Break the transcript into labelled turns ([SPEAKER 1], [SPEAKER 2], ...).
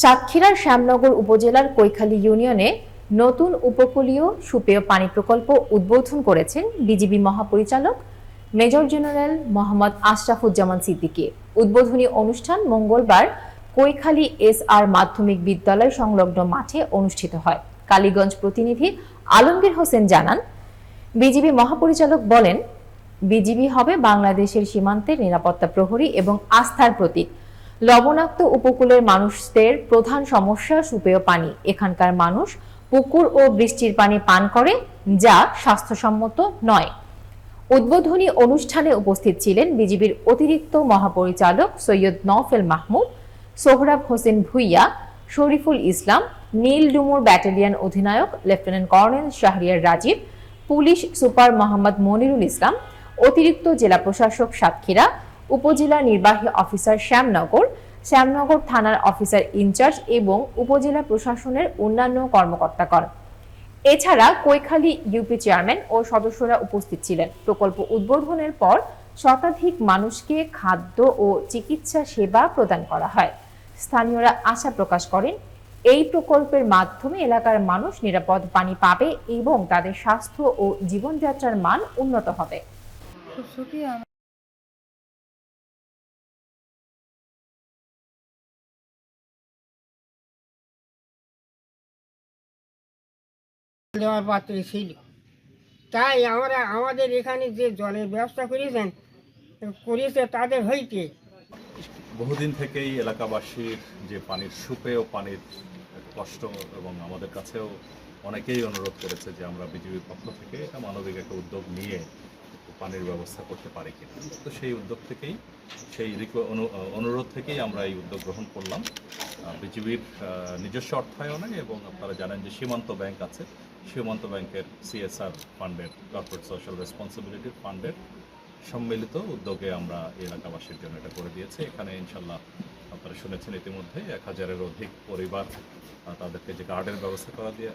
[SPEAKER 1] সাতক্ষীরার শ্যামনগর উপজেলার কৈখালী ইউনিয়নে নতুন উপকূলীয় সুপেয় পানি প্রকল্প উদ্বোধন করেছেন বিজিবি মহাপরিচালক মেজর জেনারেল মোহাম্মদ আশরাফুজ্জামান সিদ্দিকী। উদ্বোধনী অনুষ্ঠান মঙ্গলবার কৈখালী এস আর মাধ্যমিক বিদ্যালয় সংলগ্ন মাঠে অনুষ্ঠিত হয়। কালীগঞ্জ প্রতিনিধি আলমগীর হোসেন জানান, বিজিবি মহাপরিচালক বলেন, বিজিবি হবে বাংলাদেশের সীমান্তের নিরাপত্তা প্রহরী এবং আস্থার প্রতীক। লবণাক্ত উপকূলের মানুষদের প্রধান সমস্যা সুপেয় পানি। এখানকার মানুষ পুকুর ও বৃষ্টির পানি পান করে, যা স্বাস্থ্যসম্মত নয়। উদ্বোধনী অনুষ্ঠানে উপস্থিত ছিলেন বিজিবির অতিরিক্ত মহাপরিচালক সৈয়দ নওফেল মাহমুদ, সোহরাব হোসেন ভুইয়া, শরীফুল ইসলাম, নীল ডুমুর ব্যাটালিয়ন অধিনায়ক lieutenant colonel Shahriar Rajib, police super Mohammad Monirul Islam, অতিরিক্ত জেলা প্রশাসক সাতক্ষীরা উপজেলা নির্বাহী অফিসার শ্যামনগর শ্যামনগর থানার অফিসার ইনচার্জ এবং উপজেলা প্রশাসনের অন্যান্য কর্মকর্তা কর্মকর্তাগণ। এছাড়া কৈখালী ইউপি চেয়ারম্যান ও সদস্যরা উপস্থিত ছিলেন। প্রকল্প উদ্বোধনের পর শতাধিক মানুষকে খাদ্য ও চিকিৎসা সেবা প্রদান করা হয়। স্থানীয়রা আশা প্রকাশ করেন, এই প্রকল্পের মাধ্যমে এলাকার মানুষ নিরাপদ পানি পাবে এবং তাদের স্বাস্থ্য ও জীবনযাত্রার মান উন্নত হবে।
[SPEAKER 2] দেওয়ার পাত্র ছিল। তাই আমরা আমাদের এখানে যে জলের ব্যবস্থা করেছেন, করেছে তাদের হইতে।
[SPEAKER 3] বহুদিন থেকেই এলাকাবাসীর যে পানির সুপেয় পানির কষ্ট এবং আমাদের কাছেও অনেকেই অনুরোধ করেছে যে আমরা বিজেপির পক্ষ থেকে এটা মানবিক একটা উদ্যোগ নিয়ে পানির ব্যবস্থা করতে পারি কিনা। তো সেই উদ্যোগ থেকেই, সেই অনু- অনুরোধ থেকেই আমরা এই উদ্যোগ গ্রহণ করলাম। বিজেপির নিজস্ব অর্থায়নে এবং আপনারা জানেন যে সীমান্ত ব্যাংক আছে সীমান্ত ব্যাংকের সিএসআর ফান্ডের কর্পোরেট সোশ্যাল রেসপন্সিবিলিটি ফান্ডের সম্মিলিত উদ্যোগে আমরা এলাকাবাসীর জন্য এটা করে দিয়েছি। এখানে ইনশাল্লাহ আপনারা শুনেছেন ইতিমধ্যে এক হাজারের অধিক পরিবার তাদেরকে যে গার্ডের ব্যবস্থা করা দিয়ে